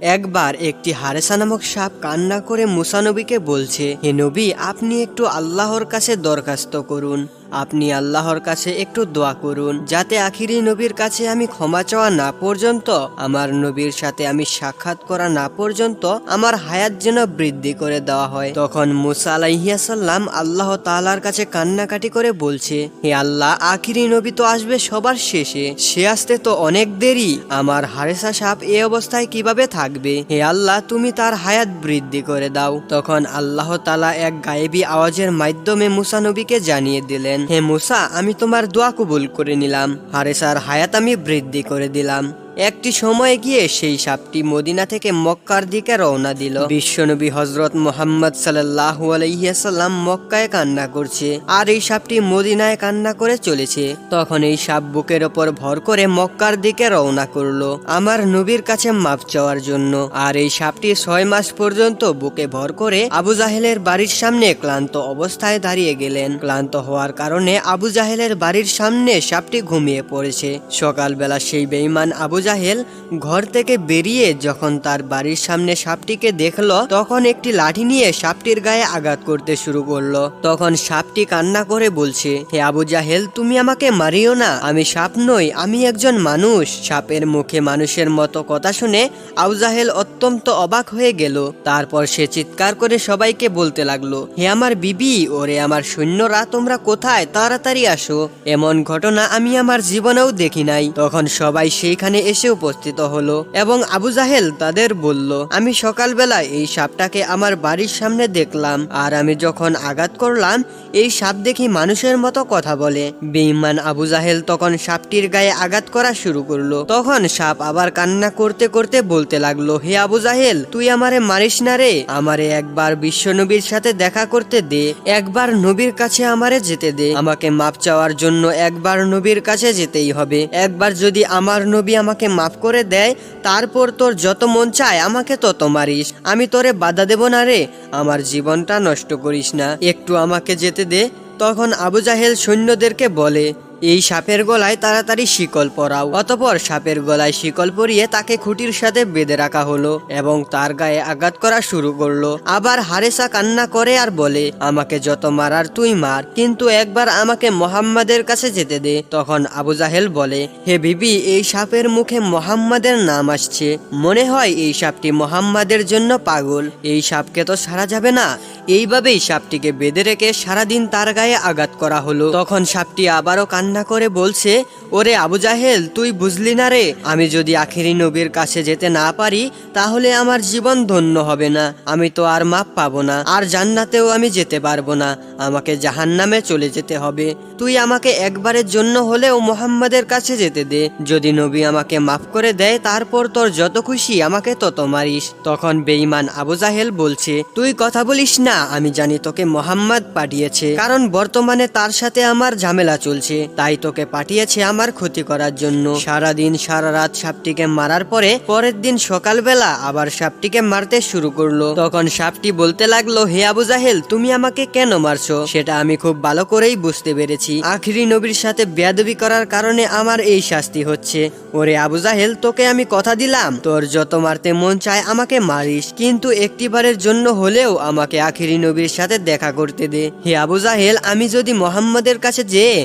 একবার একটি হারেসা নামক সাপ কান্না করে মুসানবীকে বলছে, হে নবী, আপনি একটু আল্লাহর কাছে দরখাস্ত করুন। আপনি আল্লাহর কাছে একটু দোয়া করুন, যাতে আখিরি নবীর কাছে আমি ক্ষমা চাওয়া না পর্যন্ত, আমার নবীর সাথে আমি সাক্ষাৎ করা না পর্যন্ত আমার হায়াত যেন বৃদ্ধি করে দেওয়া হয়। তখন মুসা আলাইহিয়াসাল্লাম আল্লাহ তালার কাছে কান্নাকাটি করে বলছে, হে আল্লাহ, আখিরি নবী তো আসবে সবার শেষে, সে আসতে তো অনেক দেরি, আমার হারেসা সাপ এ অবস্থায় কীভাবে থাকবে? হে আল্লাহ, তুমি তার হায়াত বৃদ্ধি করে দাও। তখন আল্লাহ তালা এক গায়েবী আওয়াজের মাধ্যমে মুসা নবীকে জানিয়ে দিলেন হে মুসা আমি তোমার দোয়া কবুল করে নিলাম। হারেসার হায়াত আমি বৃদ্ধি করে দিলাম। একটি সময় গিয়ে সেই সাপটি মদিনা থেকে মক্কার দিকে রওনা দিল। বিশ্বনবী হজরত মোহাম্মদ সাল্লাহ আলাইসাল্লাম মক্কায় কান্না করছে আর এই সাপটি মদিনায় কান্না করে চলেছে। তখন এই সাপ বুকের ওপর ভর করে মক্কার দিকে রওনা করল আমার নবীর কাছে মাপ চাওয়ার জন্য। আর এই সাপটি ছয় মাস পর্যন্ত বুকে ভর করে আবু জাহেলের বাড়ির সামনে ক্লান্ত অবস্থায় দাঁড়িয়ে গেলেন। ক্লান্ত হওয়ার কারণে আবু জাহেলের বাড়ির সামনে সাপটি ঘুমিয়ে পড়েছে। সকালবেলা সেই বেঈমান আবু জাহেল ঘর থেকে বেরিয়ে যখন তার বাড়ির সামনে সাপটিকে দেখল, তখন একটি লাঠি নিয়ে সাপটির গায়ে আঘাত করতে শুরু করল। তখন সাপটি কান্না করে বলছে, হে আবু জাহেল, তুমি আমাকে মারিও না। আমি সাপ নই, আমি একজন মানুষ। সাপের মুখে মানুষের মতো কথা শুনে আবু জাহেল অত্যন্ত অবাক হয়ে গেল। তারপর সে চিৎকার করে সবাইকে বলতে লাগল, হে আমার বিবি, ওরে আমার সৈন্যরা, তোমরা কোথায়? তাড়াতাড়ি আসো। এমন ঘটনা আমি আমার জীবনেও দেখি নাই। তখন সবাই সেইখানে এসে উপস্থিত হলো এবং আবু জাহেল তাদের বলল, আমি সকালবেলা এই সাপটাকে আমার বাড়ির সামনে দেখলাম আর আমি যখন আঘাত করলাম, এই সাপ দেখি মানুষের মতো কথা বলে। বেঈমান আবু জাহেল তখন সাপটির গায়ে আঘাত করা শুরু করল। তখন সাপ আবার কান্না করতে করতে বলতে লাগল, হে আবু জাহেল, তুই আমারে মারিস না রে। আমারে একবার বিশ্ব নবীর সাথে দেখা করতে দে। একবার নবীর কাছে আমারে যেতে দে। আমাকে মাপ চাওয়ার জন্য একবার নবীর কাছে যেতেই হবে। একবার যদি আমার নবী আমাকে মাফ করে দেয়, তারপর তোর যত মন চায় আমাকে তত মারিস। আমি তোরে বাধা দেব না রে। আমার জীবনটা নষ্ট করিস না। একটু আমাকে যেতে দে। তখন আবু জাহেল সৈন্যদেরকে বলে এই সাপের গলায় তাড়াতাড়ি শিকল পরাও। অতপর সাপের গলায় শিকল পরিয়ে তাকে খুঁটির সাথে বেঁধে রাখা হলো এবং তার গায়ে আঘাত করা শুরু করল। আবার হারেসা কান্না করে আর বলে, আমাকে যত মারার তুই মার, কিন্তু একবার আমাকে মোহাম্মদের কাছে যেতে দে। তখন আবু জাহেল বলে, হে বিবি, এই সাপের মুখে মোহাম্মদের নাম আসছে। মনে হয় এই সাপটি মোহাম্মদের জন্য পাগল। এই সাপকে তো সারা যাবে না। এইভাবেই সাপটিকে বেঁধে রেখে সারাদিন তার গায়ে আঘাত করা হলো। তখন সাপটি আবারও কান্না করে বলছে, ওরে আবু জাহেল, তুই বুঝলি না রে? আমি যদি আখেরি নবীর কাছে যেতে না পারি, তাহলে আমার জীবন ধন্য হবে না। আমি তো আর মাপ পাবো না, আর জান্নাতেও আমি যেতে পারব না। আমাকে জাহান্নামে চলে যেতে হবে। তুই আমাকে একবারের জন্য হলেও মোহাম্মদের কাছে যেতে দে। যদি নবী আমাকে মাফ করে দেয়, তারপর তোর যত খুশি, আমাকে তত মারিস। তখন বেঈমান আবু জাহেল বলছে, তুই কথা বলিস না, আমি জানি তোকে মোহাম্মদ পাঠিয়েছে। কারণ বর্তমানে তার সাথে আমার ঝামেলা চলছে। তাই তোকে পাঠিয়েছে আমার ক্ষতি করার জন্য। সারা দিন সারা রাত সাপটিকে মারার পরে পরের দিন সকালবেলা আবার সাপটিকে মারতে শুরু করল। তখন সাপটি বলতে লাগল, হে আবু জাহেল, তুমি আমাকে কেন মারছো? সেটা আমি খুব ভালো করেই বুঝতে পেরেছি। আখিরি নবীর সাথে বেয়াদবি করার কারণে আমার এই শাস্তি হচ্ছে। ওরে আবু জাহেল, তোকে আমি কথা দিলাম। তোর যত মারতে মন চায় আমাকে মারিস, কিন্তু একটিবারের জন্য হলেও আমাকে আখিরি নবীর সাথে দেখা করতে দে। হে আবু জাহেল, আমি যদি মোহাম্মদের কাছে যেয়ে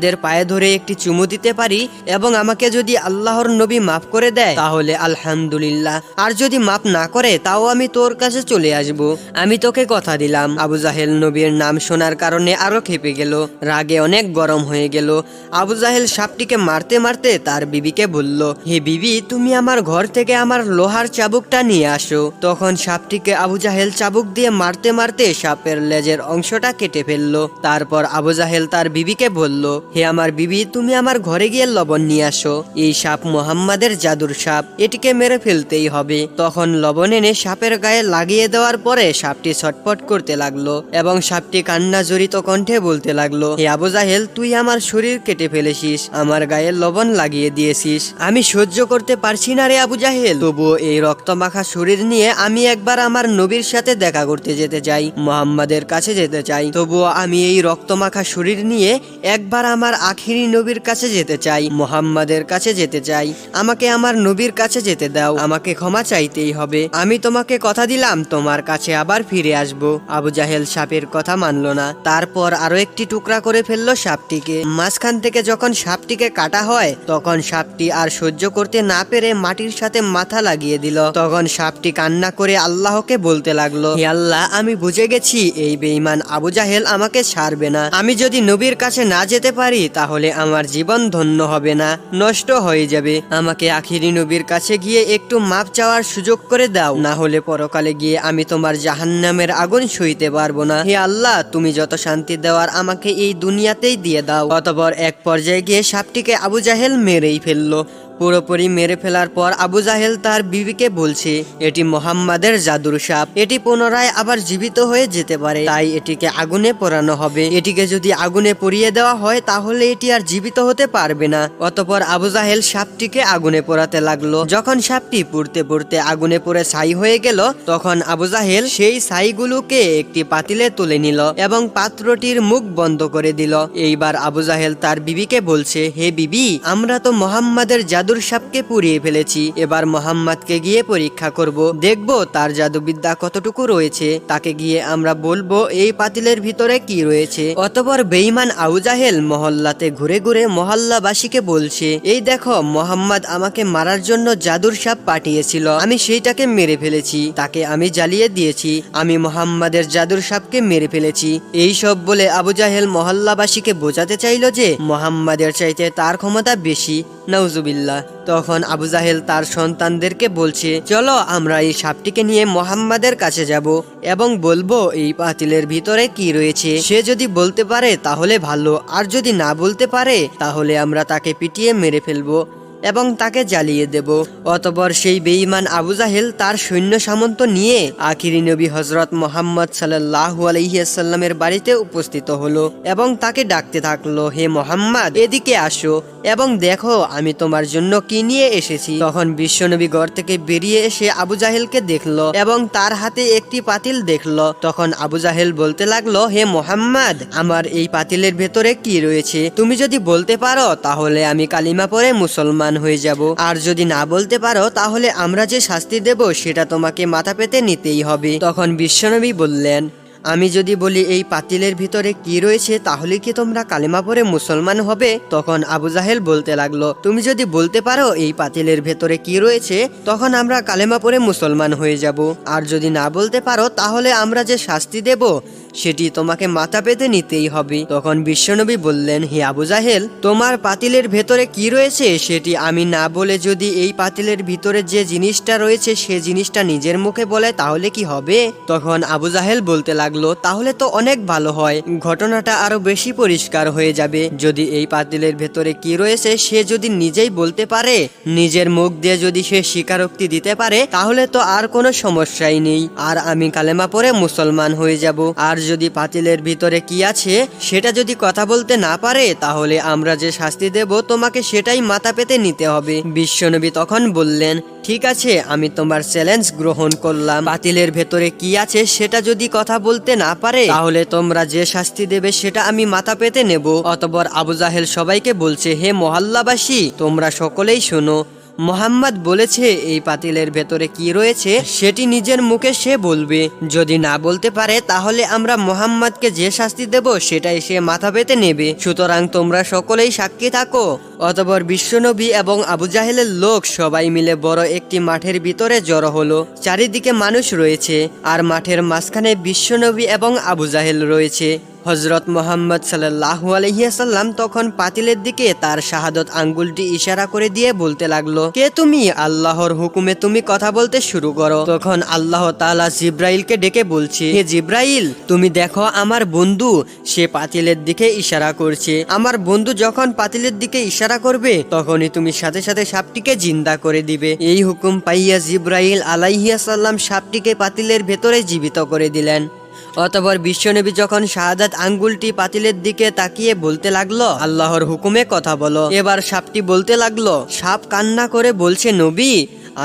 মোহাম্মদের পায়ে ধরে একটি চুমু দিতে পারি এবং আমাকে যদি আল্লাহর নবী মাফ করে দেয়, তাহলে আলহামদুলিল্লাহ। আর যদি মাফ না করে, তাও আমি তোর কাছে চলে আসব। আমি তোকে কথা দিলাম। আবু জাহেল নবীর নাম শোনার কারণে আরও খেপে গেল, রাগে অনেক গরম হয়ে গেল। আবু জাহেল সাপটিকে মারতে মারতে তার বিবিকে বলল, হে বিবি, তুমি আমার ঘর থেকে আমার লোহার চাবুকটা নিয়ে আসো। তখন সাপটিকে আবু জাহেল চাবুক দিয়ে মারতে মারতে সাপের লেজের অংশটা কেটে ফেলল। তারপর আবু জাহেল তার বিবিকে বলল হে আমার বিবি, তুমি আমার ঘরে গিয়ে লবণ নিয়ে আসো। এই সাপ মোহাম্মদের জাদুর সাপ, এটিকে মেরে ফেলতেই হবে। তখন লবণ এনে সাপের গায়ে লাগিয়ে দেওয়ার পরে সাপটি ছটপট করতে লাগল এবং সাপটি কান্না জড়িত কণ্ঠে বলতে লাগল, হে আবু জাহেল, তুই আমার শরীর কেটে ফেলেছিস, আমার গায়ে লবণ লাগিয়ে দিয়েছিস। আমি সহ্য করতে পারছি না রে আবু জাহেল। তবুও এই রক্তমাখা শরীর নিয়ে আমি একবার আমার নবীর সাথে দেখা করতে যেতে চাই, মোহাম্মদের কাছে যেতে চাই। তবুও আমি এই রক্তমাখা শরীর নিয়ে একবার আমার আখিরি নবীর কাছে যেতে চাই, মোহাম্মদের কাছে যেতে চাই। আমাকে আমার নবীর কাছে যেতে দাও, আমাকে ক্ষমা চাইতেই হবে। আমি তোমাকে কথা দিলাম, তোমার কাছে আবার ফিরে আসব। আবু জাহেল সাপের কথা মানল না। তারপর আরও একটি টুকরা করে ফেলল সাপটিকে। মাঝখান থেকে যখন সাপটিকে কাটা হয়, তখন সাপটি আর সহ্য করতে না পেরে মাটির সাথে মাথা লাগিয়ে দিল। তখন সাপটি কান্না করে আল্লাহকে বলতে লাগল, হে আল্লাহ, আমি বুঝে গেছি, এই বেঈমান আবু জাহেল আমাকে ছাড়বে না। আমি যদি নবীর কাছে না যেতে পারি তাহলে আমার জীবন ধন্য হবে না, নষ্ট হয়ে যাবে। আমাকে আখিরি নবীর কাছে গিয়ে একটু মাপ চাওয়ার সুযোগ করে দাও। না হলে পরকালে গিয়ে আমি তোমার জাহান্নামের আগুন সইতে পারব না। হে আল্লাহ, তুমি যত শান্তি দেওয়ার আমাকে এই দুনিয়াতেই দিয়ে দাও। অতপর এক পর্যায়ে গিয়ে সাপটিকে আবু জাহেল মেরেই ফেলল। পুরোপুরি মেরে ফেলার পর আবু জাহেল তার বিবিকে বলছে, এটি মোহাম্মদের জাদুর সাপ। এটি পুনরায় আবার জীবিত হয়ে যেতে পারে। তাই এটিকে আগুনে পোড়ানো হবে। এটিকে যদি আগুনে পুড়িয়ে দেওয়া হয়, তাহলে এটি আর জীবিত হতে পারবে না। অতপর আবু জাহেল সাপটিকে আগুনে পোড়াতে লাগল। যখন সাপটি পুড়তে পুড়তে আগুনে পড়ে ছাই হয়ে গেল, তখন আবু জাহেল সেই ছাইগুলোকে একটি পাতিলে তুলে নিল এবং পাত্রটির মুখ বন্ধ করে দিল। এইবার আবু জাহেল তার বিবিকে বলছে, হে বিবি, আমরা তো মোহাম্মদের জাদুর সাপকে পুড়িয়ে ফেলেছি। এবার মোহাম্মদকে গিয়ে পরীক্ষা করব। দেখব তার জাদুবিদ্যা কতটুকু রয়েছে। তাকে গিয়ে আমরা বলব, এই পাতিলের ভিতরে কি রয়েছে? অতপর বেইমান আবু জাহেল মহল্লাতে ঘুরে ঘুরে মহল্লাবাসীকে বলছে, এই দেখো, মোহাম্মদ আমাকে মারার জন্য জাদুর সাপ পাঠিয়েছিল। আমি সেইটাকে মেরে ফেলেছি। তাকে আমি জ্বালিয়ে দিয়েছি। আমি মোহাম্মদের জাদুর সাপকে মেরে ফেলেছি। এই সব বলে আবু জাহেল মহল্লাবাসীকে বোঝাতে চাইল যে, মোহাম্মদের চাইতে তার ক্ষমতা বেশি। নাউজুবিল্লাহ। তখন আবু জাহেল তার সন্তানদেরকে বলছে, চলো আমরা এই সাপটিকে নিয়ে মোহাম্মদের কাছে যাব এবং বলব এই পাতিলের ভিতরে কি রয়েছে। সে যদি বলতে পারে তাহলে ভালো, আর যদি না বলতে পারে তাহলে আমরা তাকে পিটিয়ে মেরে ফেলব। এবং তাকে জ্বালিয়ে দেব। অতপর সেই বেঈমান আবু জাহেল তার সৈন্য সামন্ত নিয়ে আখিরি নবী হজরত মোহাম্মদ সাল্লাহু আলহিয়াসাল্লামের বাড়িতে উপস্থিত হলো এবং তাকে ডাকতে থাকল, হে মোহাম্মদ, এদিকে আসো এবং দেখো আমি তোমার জন্য কি নিয়ে এসেছি। তখন বিশ্বনবী ঘর থেকে বেরিয়ে এসে আবু জাহেলকে দেখল এবং তার হাতে একটি পাতিল দেখল। তখন আবু জাহেল বলতে লাগল, হে মোহাম্মদ, আমার এই পাতিলের ভেতরে কি রয়েছে? তুমি যদি বলতে পারো, তাহলে আমি কালিমা পরে মুসলমান হয়ে যাব। আর যদি না বলতে পারো, তাহলে আমরা যে শাস্তি দেব, সেটা তোমাকে মাথা পেতে নিতেই হবে। তখন বিশ্বনবী বললেন, আমি যদি বলি, এই পাতিলের ভিতরে কি রয়েছে, তাহলে কি তোমরা কালেমা পরে মুসলমান হবে? তখন আবু জাহেল বলতে লাগল, তুমি যদি বলতে পারো, এই পাতিলের ভেতরে কি রয়েছে, তখন আমরা কালেমা পরে মুসলমান হয়ে যাব। আর যদি না বলতে পারো, তাহলে আমরা যে শাস্তি দেব সেটি তোমাকে মাথা পেতে নিতেই হবে। তখন বিশ্বনবী বললেন, হে আবু জাহেল, তোমার পাতিলের ভেতরে কি রয়েছে? সেটি আমি না বলে যদি এই পাতিলের ভিতরে যে জিনিসটা রয়েছে, সে জিনিসটা নিজের মুখে বলে, তাহলে কি হবে? তখন আবু জাহেল বলতে লাগল, তাহলে তো অনেক ভালো হয়। ঘটনাটা আরও বেশি পরিষ্কার হয়ে যাবে। যদি এই পাতিলের ভেতরে কি রয়েছে, সে যদি নিজেই বলতে পারে, নিজের মুখ দিয়ে যদি সে স্বীকারোক্তি দিতে পারে, তাহলে তো আর কোনো সমস্যাই নেই। আর আমি কালেমা পরে মুসলমান হয়ে যাব। আর যদি পাতিলের ভিতরে কি আছে, সেটা যদি কথা বলতে না পারে, তাহলে আমরা যে শাস্তি দেব, তোমাকে সেটাই মাথা পেতে নিতে হবে। বিশ্বনবী তখন বললেন, ঠিক আছে, আমি তোমার চ্যালেঞ্জ গ্রহণ করলাম। পাতিলের ভেতরে কি আছে, সেটা যদি কথা বলতে না পারে, তাহলে তোমরা যে শাস্তি দেবে, সেটা আমি মাথা পেতে নেব। অতপর আবু জাহেল সবাইকে বলছে, হে মহল্লাবাসী, তোমরা সকলেই শোনো। মোহাম্মদ বলেছে, এই পাতিলের ভেতরে কি রয়েছে, সেটি নিজের মুখে সে বলবে। যদি না বলতে পারে, তাহলে আমরা মোহাম্মদকে যে শাস্তি দেব, সেটাই সে মাথা পেতে নেবে। সুতরাং তোমরা সকলেই সাক্ষী থাকো। অতপর বিশ্বনবী এবং আবু জাহেলের লোক সবাই মিলে বড় একটি মাঠের ভিতরে জড়ো হলো। চারিদিকে মানুষ রয়েছে, আর মাঠের মাঝখানে বিশ্বনবী এবং আবু জাহেল রয়েছে। হজরত মোহাম্মদ সাল্লাহ আলহিয়াসাল্লাম তখন পাতিলের দিকে তার শাহাদত আঙ্গুলটি ইশারা করে দিয়ে বলতে লাগল, কে তুমি? আল্লাহর হুকুমে তুমি কথা বলতে শুরু করো। তখন আল্লাহ তাআলা জিব্রাইলকে ডেকে বলছে, হে জিব্রাইল, তুমি দেখো আমার বন্ধু, সে পাতিলের দিকে ইশারা করছে। আমার বন্ধু যখন পাতিলের দিকে ইশারা করবে, তখনই তুমি সাথে সাথে সাপটিকে জিন্দা করে দিবে। এই হুকুম পাইয়া জিব্রাইল আলাইহিয়াসাল্লাম সাপটিকে পাতিলের ভেতরে জীবিত করে দিলেন। অতপর বিশ্বনবী যখন শাহাদাত আঙ্গুলটি পাতিলের দিকে তাকিয়ে বলতে লাগল, আল্লাহর হুকুমে কথা বলো। এবার সাপটি বলতে লাগল, সাপ কান্না করে বলছে, নবী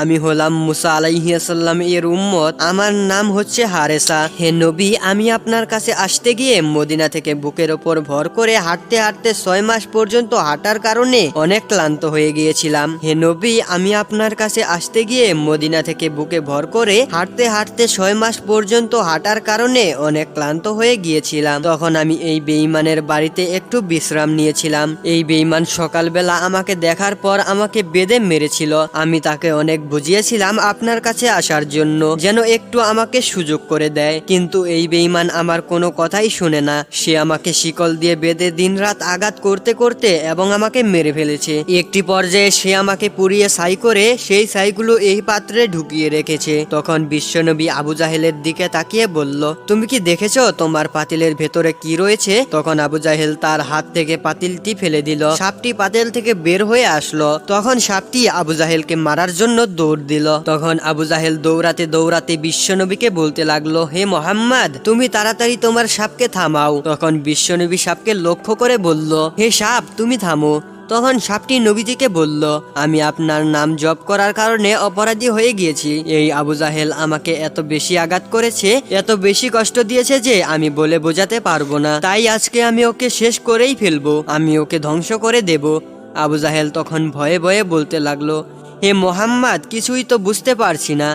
আমি হলাম মুসা আলাইহিয়াসাল্লাম এর উম্মত। আমার নাম হচ্ছে হারেসা। হে নবী, আমি আপনার কাছে আসতে গিয়ে মদিনা থেকে বুকের ওপর ভর করে হাঁটতে হাঁটতে ছয় মাস পর্যন্ত হাঁটার কারণে অনেক ক্লান্ত হয়ে গিয়েছিলাম। হে নবী, আমি আপনার কাছে আসতে গিয়ে মদিনা থেকে বুকে ভর করে হাঁটতে হাঁটতে ছয় মাস পর্যন্ত হাঁটার কারণে অনেক ক্লান্ত হয়ে গিয়েছিলাম। তখন আমি এই বেঈমানের বাড়িতে একটু বিশ্রাম নিয়েছিলাম। এই বেইমান সকালবেলা আমাকে দেখার পর আমাকে বেঁধে মেরেছিল। আমি তাকে অনেক বুঝিয়েছিলাম আপনার কাছে আসার জন্য, যেন একটু আমাকে সুযোগ করে দেয়। কিন্তু এই বেঈমান আমার কোনো কথাই শুনে না। সে আমাকে শিকল দিয়ে বেঁধে দিনরাত আঘাত করতে করতে এবং আমাকে মেরে ফেলেছে। একটি পর্যায়ে সে আমাকে পুড়িয়ে সাই করে সেই সাইগুলো এই পাত্রে ঢুকিয়ে রেখেছে। তখন বিশ্বনবী আবু জাহেলের দিকে তাকিয়ে বলল, তুমি কি দেখেছ তোমার পাতিলের ভেতরে কি রয়েছে? তখন আবু জাহেল তার হাত থেকে পাতিলটি ফেলে দিল। সাপটি পাতিল থেকে বের হয়ে আসলো। তখন সাপটি আবু জাহেলকে মারার জন্য দৌড় দিল। তখন আবু জাহেল দৌড়াতে দৌড়াতে বিশ্বনবীকে বলতে লাগল, হে মোহাম্মদ, তুমি তাড়াতাড়ি তোমার সাপকে থামাও। তখন বিশ্বনবী সাপকে লক্ষ্য করে বলল, হে সাপ, তুমি থামো। তখন সাপটি নবীজিকে বলল, আমি আপনার নাম জপ করার কারণে অপরাধী হয়ে গিয়েছি। এই আবু জাহেল আমাকে এত বেশি আঘাত করেছে, এত বেশি কষ্ট দিয়েছে যে আমি বলে বোঝাতে পারব না। তাই আজকে আমি ওকে শেষ করেই ফেলব, আমি ওকে ধ্বংস করে দেব। আবু জাহেল তখন ভয়ে ভয়ে বলতে লাগল হে মোহাম্মদ, কিছুই তো বুঝতে পারছি না।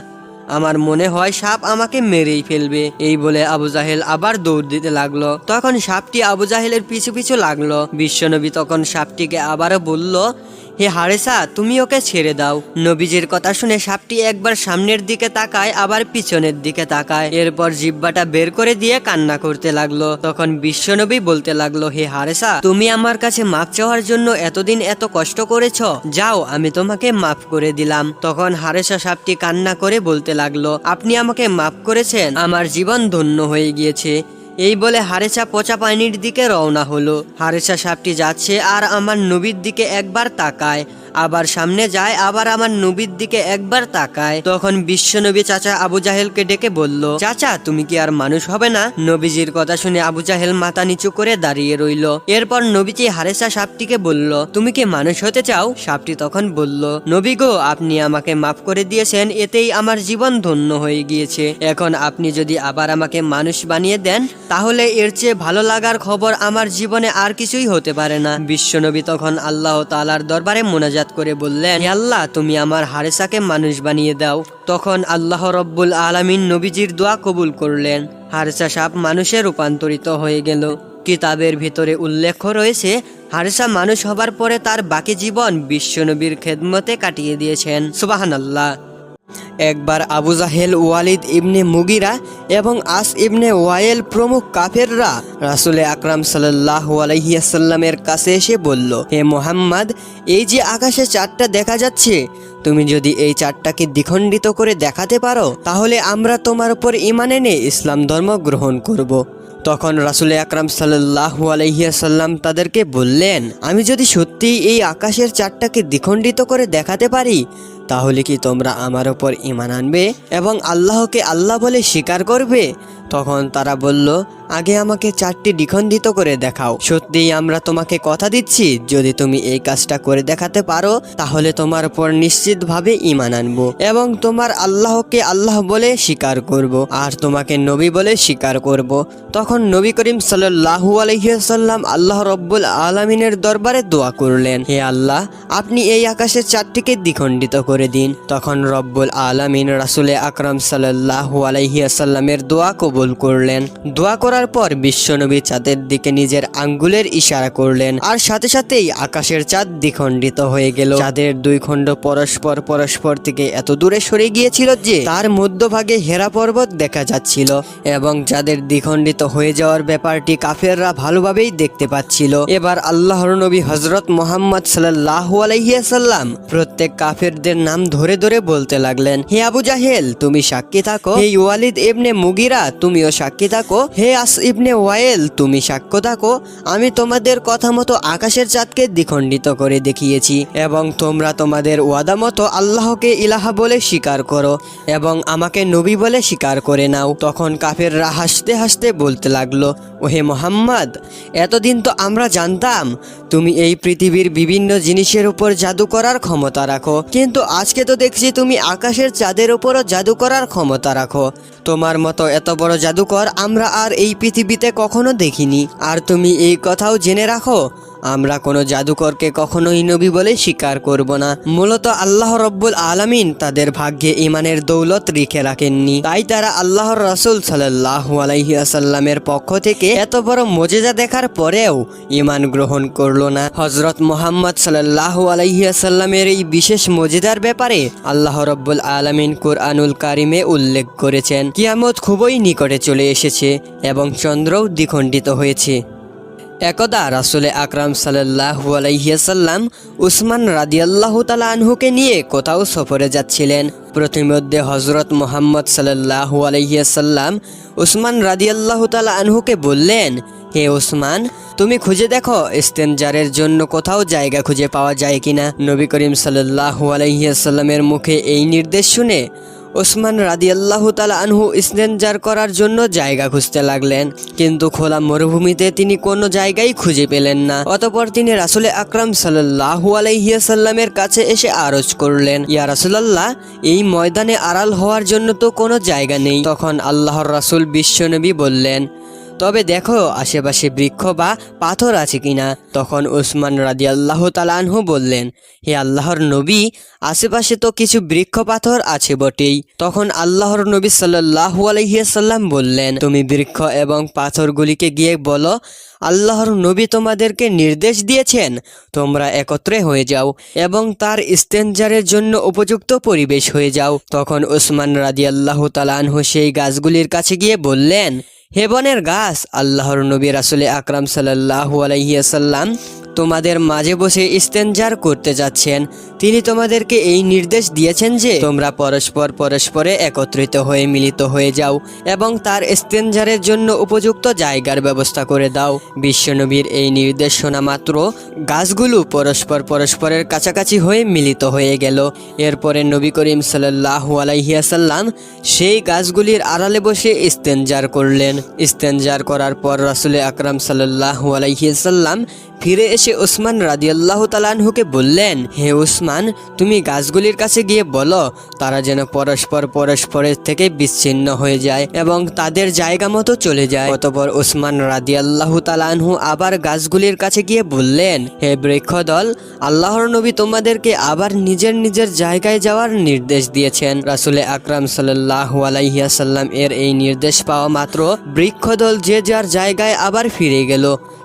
আমার মনে হয় সাপ আমাকে মেরেই ফেলবে। এই বলে আবু জাহেল আবার দৌড় দিতে লাগল। তখন সাপটি আবু জাহেলের পিছু পিছু লাগল। বিশ্বনবী তখন সাপটিকে আবারও বলল হে হারেসা, তুমি ওকে ছেড়ে দাও। নবীজির কথা শুনে সাপটি একবার সামনের দিকে তাকায়, আবার পিছনের দিকে তাকায়। এরপর জিব্বাটা বের করে দিয়ে কান্না করতে লাগল। তখন বিশ্বনবী বলতে লাগল, হে হারেসা, তুমি আমার কাছে মাপ চাওয়ার জন্য এতদিন এত কষ্ট করেছ। যাও, আমি তোমাকে মাফ করে দিলাম। তখন হারেসা সাপটি কান্না করে বলতে লাগল, আপনি আমাকে মাফ করেছেন। আমার জীবন ধন্য হয়ে গিয়েছে। এই বলে হারেসা পচা পানির দিকে রওনা হলো। হারেসা সাপটি যাচ্ছে আর আমার নবীর দিকে একবার তাকায়। আবার সামনে যায়, আবার আমার নবীর দিকে একবার তাকায়। তখন বিশ্বনবী চাচা আবু জাহেলকে ডেকে বলল, চাচা, তুমি কি আর মানুষ হবে না? নবীজির কথা শুনে আবু জাহেল মাথা নিচু করে দাঁড়িয়ে রইল। এরপর নবীজি হারেসা সাপটিকে বলল, তুমি কি মানুষ হতে চাও? সাপটি তখন বলল, নবী গো, আপনি আমাকে মাফ করে দিয়েছেন, এতেই আমার জীবন ধন্য হয়ে গিয়েছে। এখন আপনি যদি আবার আমাকে মানুষ বানিয়ে দেন, তাহলে এর চেয়ে ভালো লাগার খবর আমার জীবনে আর কিছুই হতে পারে না। বিশ্বনবী তখন আল্লাহ তালার দরবারে মোনাজাত করে বললেন আল্লাহ, তুমি আমার হারেসাকে মানুষ বানিয়ে দাও। তখন আল্লাহ রব্বুল আলমিন নবীজির দোয়া কবুল করলেন। হারেসা সাপ মানুষে রূপান্তরিত হয়ে গেল। কিতাবের ভিতরে উল্লেখ রয়েছে, হারেসা মানুষ হবার পরে তার বাকি জীবন বিশ্বনবীর খেদমতে কাটিয়ে দিয়েছেন। সুবাহান আল্লাহ একবার আবু জাহেল, ওয়ালিদ ইবনে মুগিরা এবং আস ইবনে ওয়াইল প্রমুখ কাফেররা রাসুলে আকরাম সাল্লাহ আলহিয়াসাল্লামের কাছে এসে বলল, হে মোহাম্মদ, এই যে আকাশে চারটা দেখা যাচ্ছে, তুমি যদি এই চারটাকে দ্বিখণ্ডিত করে দেখাতে পারো, তাহলে আমরা তোমার উপর ইমান এনে ইসলাম ধর্ম গ্রহণ করব। তখন রাসুল আকরাম সাল্লাহু আলহিয়াসাল্লাম তাদেরকে বললেন, আমি যদি সত্যিই এই আকাশের চারটাকে দ্বিখণ্ডিত করে দেখাতে পারি তাহলে কি তোমরা আমার ওপর ইমান আনবে এবং আল্লাহকে আল্লাহ বলে স্বীকার করবে? তখন তারা বলল, আগে আমাকে চারটি দ্বিখণ্ডিত করে দেখাও। সত্যিই আমরা তোমাকে কথা দিচ্ছি, যদি তুমি এই কাজটা করে দেখাতে পারো, তাহলে তোমার উপর নিশ্চিতভাবে ইমান আনব এবং তোমার আল্লাহকে আল্লাহ বলে স্বীকার করব আর তোমাকে নবী বলে স্বীকার করব। তখন নবী করিম সাল্লাহু আলহিহাল্লাম আল্লাহ রব্বুল আলমিনের দরবারে দোয়া করলেন, হে আল্লাহ, আপনি এই আকাশের চারটিকে দ্বিখণ্ডিত করে দিন। তখন রব্বুল আলমিন রাসুলে আকরাম সাল্লাহু আলহিহাল্লামের দোয়া কবুল করলেন। দোয়া করার পর বিশ্বনবী চাঁদের দিকে নিজের আঙ্গুলের ইশারা করলেন আর সাথে সাথেই আকাশের চাঁদ দ্বিখণ্ডিত হয়ে গেল। চাঁদের দুই খণ্ড পরস্পর পরস্পর থেকে এত দূরে সরে গিয়েছিল যে তার মধ্যভাগে হেরা পর্বত দেখা যাচ্ছিল এবং যাদের দ্বিখণ্ডিত হয়ে যাওয়ার ব্যাপারটি কাফেররা ভালোভাবেই দেখতে পাচ্ছিল। এবার আল্লাহর নবী হজরত মোহাম্মদ সাল্লাহু আলাইসাল্লাম প্রত্যেক কাফেরদের নাম ধরে ধরে বলতে লাগলেন, হে আবু জাহেল, তুমি সাক্ষী থাকো। হে ওয়ালিদ ইবনে মুগিরা, তুমিও সাক্ষী থাকো। হে আস ইবনে ওয়াইল, তুমি সাক্ষ্য থাকো। আমি তোমাদের কথা মতো আকাশের চাঁদকে দ্বিখণ্ডিত করে দেখিয়েছি এবং তোমরা তোমাদের ওয়াদা মতো আল্লাহকে ইলাহা বলে স্বীকার করো এবং আমাকে নবী বলে স্বীকার করে নাও। তখন কাফেররা হাসতে হাসতে বলতে লাগল, ওহে মোহাম্মদ, এতদিন তো আমরা জানতাম, তুমি এই পৃথিবীর বিভিন্ন জিনিসের উপর জাদু করার ক্ষমতা রাখো। কিন্তু আজকে তো দেখছি তুমি আকাশের চাঁদের ওপরও জাদু করার ক্ষমতা রাখো। তোমার মতো এত বড় জাদুকর আমরা আর এই পৃথিবীতে কখনো দেখিনি। আর তুমি এই কথাও জেনে রাখো আমরা কোনো জাদুকরকে কখনোই নবী বলে স্বীকার করব না। মূলত আল্লাহ রব্বুল আলামিন তাদের ভাগ্যে ইমানের দৌলত রেখে রাখেননি। তাই তারা আল্লাহর রসুল সাল্লাহ আলাইসাল্লামের পক্ষ থেকে এত বড় মজেজা দেখার পরেও ইমান গ্রহণ করল না। হজরত মোহাম্মদ সাল্লাহ আলাইসাল্লামের এই বিশেষ মজেদার ব্যাপারে আল্লাহ রব্বুল আলামিন কুরআনুল কারিমে উল্লেখ করেছেন। কিয়ামত খুবই নিকটে চলে এসেছে এবং চন্দ্রও দ্বিখণ্ডিত হয়েছে। একদা রাসুলে আকরাম সাল্লাহু উসমান রাদিয়াল্লাহু তালা আনহুকে নিয়ে কোথাও সফরে যাচ্ছিলেন। প্রতিমধ্যে হজরত মোহাম্মদ সাল্লাহু আলাইসাল্লাম উসমান রাদিয়াল্লাহু তালা আনহুকে বললেন, হে ওসমান তুমি খুঁজে দেখো ইস্তেনজারের জন্য কোথাও জায়গা খুঁজে পাওয়া যায় কিনা? নবী করিম সাল্লাহু আলাইসাল্লামের মুখে এই নির্দেশ শুনে ওসমান রাদিয়াল্লাহ তালা আনহু ইস্তেনজার করার জন্য জায়গা খুঁজতে লাগলেন। কিন্তু খোলা মরুভূমিতে তিনি কোনো জায়গাই খুঁজে পেলেন না। অতপর তিনি রাসুলে আকরাম সাল্লাহু আলাইহিয়াসাল্লামের কাছে এসে আরজ করলেন, ইয়া রাসুলাল্লাহ, এই ময়দানে আড়াল হওয়ার জন্য তো কোনো জায়গা নেই। তখন আল্লাহর রাসুল বিশ্বনবী বললেন তবে দেখো, আশেপাশে বৃক্ষ বা পাথর আছে কিনা? তখন উসমান রাদি আল্লাহ তালানহু বললেন, হে আল্লাহর নবী, আশেপাশে তো কিছু বৃক্ষ পাথর আছে বটেই। তখন আল্লাহর নবী সাল্লাহু আলহিয়াসাল্লাম বললেন, তুমি বৃক্ষ এবং পাথরগুলিকে গিয়ে বলো, আল্লাহর নবী তোমাদেরকে নির্দেশ দিয়েছেন, তোমরা একত্রে হয়ে যাও এবং তার ইস্তেঞ্জারের জন্য উপযুক্ত পরিবেশ হয়ে যাও। তখন উসমান রাদি আল্লাহ তালানহু সেই গাছগুলির কাছে গিয়ে বললেন হেবনের গাছ আল্লাহর নবী রাসুল আকরাম সাল্লাহু আলাইসাল্লাম তোমাদের মাঝে বসে ইস্তেঞ্জার করতে যাচ্ছেন। তিনি তোমাদেরকে এই নির্দেশ দিয়েছেন যে, তোমরা পরস্পর পরস্পরে একত্রিত হয়ে মিলিত হয়ে যাও এবং তার ইস্তেঞ্জারের জন্য উপযুক্ত জায়গার ব্যবস্থা করে দাও। বিশ্বনবীর এই নির্দেশ শোনা মাত্র গাছগুলো পরস্পর পরস্পরের কাছাকাছি হয়ে মিলিত হয়ে গেল। এরপরে নবী করিম সাল্লাহু আলাইহিয়াসাল্লাম সেই গাছগুলির আড়ালে বসে ইস্তেঞ্জার করলেন। ইস্তেঞ্জার করার পর রাসুলে আকরাম সাল্লাহু আলাইহিয়াসাল্লাম ফিরে এসে ওসমান রাদিয়াল্লাহ তালানহুকে বললেন, হে ওসমান, তুমি গাছগুলির কাছে গিয়ে বলো, তারা যেন পরস্পর পরস্পরের থেকে বিচ্ছিন্ন হয়ে যায় এবং তাদের জায়গা মতো চলে যায়। অতপর ওসমান রাদিয়াল্লাহ তালানহু আবার গাছগুলির কাছে গিয়ে বললেন, হে বৃক্ষদল, আল্লাহর নবী তোমাদেরকে আবার নিজের নিজের জায়গায় যাওয়ার নির্দেশ দিয়েছেন। রাসুলে আকরাম সাল্লাহ আলাইহিয়াসাল্লাম এর এই নির্দেশ পাওয়া মাত্র বৃক্ষদল যে যার জায়গায় আবার ফিরে গেল।